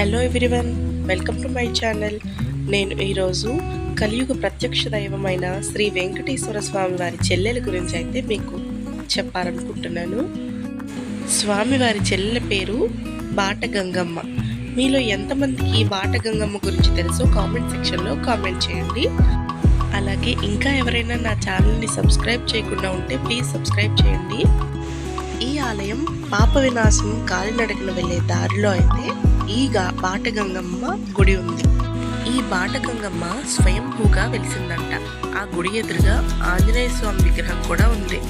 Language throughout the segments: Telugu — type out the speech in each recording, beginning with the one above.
Hello everyone welcome to my channel నేను ఈరోజు కలియుగ ప్రత్యక్ష దైవమైన శ్రీ వెంకటేశ్వర స్వామి వారి చెల్లెల గురించి అయితే మీకు చెప్పాలనుకుంటున్నాను. స్వామివారి చెల్లెల పేరు బాట గంగమ్మ. మీలో ఎంతమందికి బాట గంగమ్మ గురించి తెలుసో కామెంట్ సెక్షన్లో కామెంట్ చేయండి. అలాగే ఇంకా ఎవరైనా నా ఛానల్ని సబ్స్క్రైబ్ చేయకుండా ఉంటే ప్లీజ్ సబ్స్క్రైబ్ చేయండి. ఈ ఆలయం పాప వినాశం కాలినడకన వెళ్ళే దారిలో అయితే ఈగ బాటగంగమ్మ గుడి ఉంది. ఈ బాటగంగమ్మ స్వయంభూగా వెలిసిందంట. ఆ గుడి ఎదురుగా ఆంజనేయ స్వామి విగ్రహం కూడా ఉంది.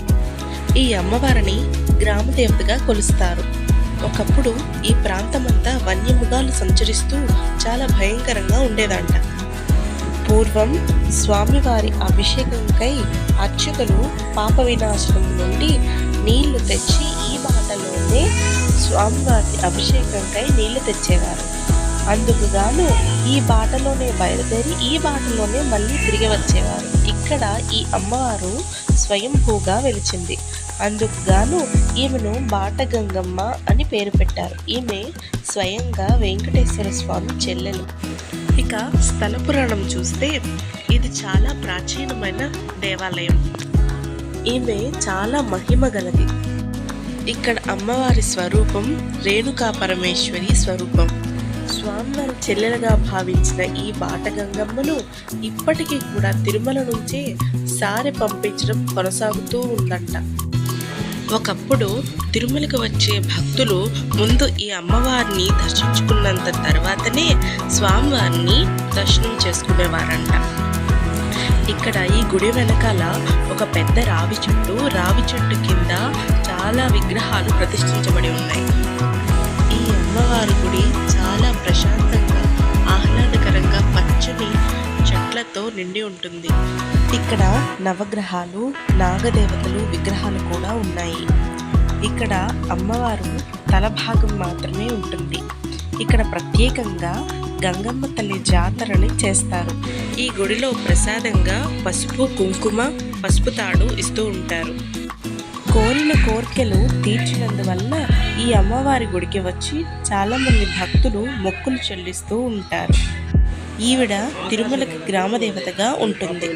ఈ అమ్మవారిని గ్రామ దేవతగా కొలుస్తారు. ఒకప్పుడు ఈ ప్రాంతమంతా వన్యమృగాలు సంచరిస్తూ చాలా భయంకరంగా ఉండేదంట. పూర్వం స్వామివారి అభిషేకంకై అర్చకులు పాప వినాశనం నుండి నీళ్ళు తెచ్చి ఈ బాటలోనే స్వామివారి అభిషేకంకై నీళ్ళు తెచ్చేవారు. అందుకు గాను ఈ బాటలోనే బయలుదేరి ఈ బాటలోనే మళ్ళీ తిరిగి వచ్చేవారు. ఇక్కడ ఈ అమ్మవారు స్వయంభూగా వెలిచింది. అందుకు గాను ఈమెను బాటగంగమ్మ అని పేరు పెట్టారు. ఈమె స్వయంగా వెంకటేశ్వర స్వామి చెల్లెలు. ఇక స్థల పురాణం చూస్తే ఇది చాలా ప్రాచీనమైన దేవాలయం. ఈమె చాలా మహిమ గలది. ఇక్కడ అమ్మవారి స్వరూపం రేణుకా పరమేశ్వరి స్వరూపం. స్వామివారి చెల్లెలుగా భావించిన ఈ బాటగంగమ్మను ఇప్పటికీ కూడా తిరుమల నుంచే సారి పంపించడం కొనసాగుతూ ఉందంట. ఒకప్పుడు తిరుమలకు వచ్చే భక్తులు ముందు ఈ అమ్మవారిని దర్శించుకున్నంత తర్వాతనే స్వామివారిని దర్శనం చేసుకునేవారంట. ఇక్కడ ఈ గుడి వెనకాల ఒక పెద్ద రావి చెట్టు రావి చెట్టు కింద చాలా విగ్రహాలు ప్రతిష్ఠించబడి ఉన్నాయి. ఈ అమ్మవారి గుడి చాలా ప్రశాంతంగా ఆహ్లాదకరంగా పచ్చని చెట్లతో నిండి ఉంటుంది. ఇక్కడ నవగ్రహాలు నాగదేవతలు విగ్రహాలు కూడా ఉన్నాయి. ఇక్కడ అమ్మవారు తల భాగం మాత్రమే ఉంటుంది. ఇక్కడ ప్రత్యేకంగా గంగమ్మ తల్లి జాతరని చేస్తారు. ఈ గుడిలో ప్రసాదంగా పసుపు కుంకుమ పసుపు తాడు ఇస్తూ ఉంటారు. కోరిన కోరికలు తీర్చినందువల్ల ఈ అమ్మవారి గుడికి వచ్చి చాలామంది భక్తులు మొక్కులు చెల్లిస్తూ ఉంటారు. ఈవిడ తిరుమలకి గ్రామదేవతగా ఉంటుంది.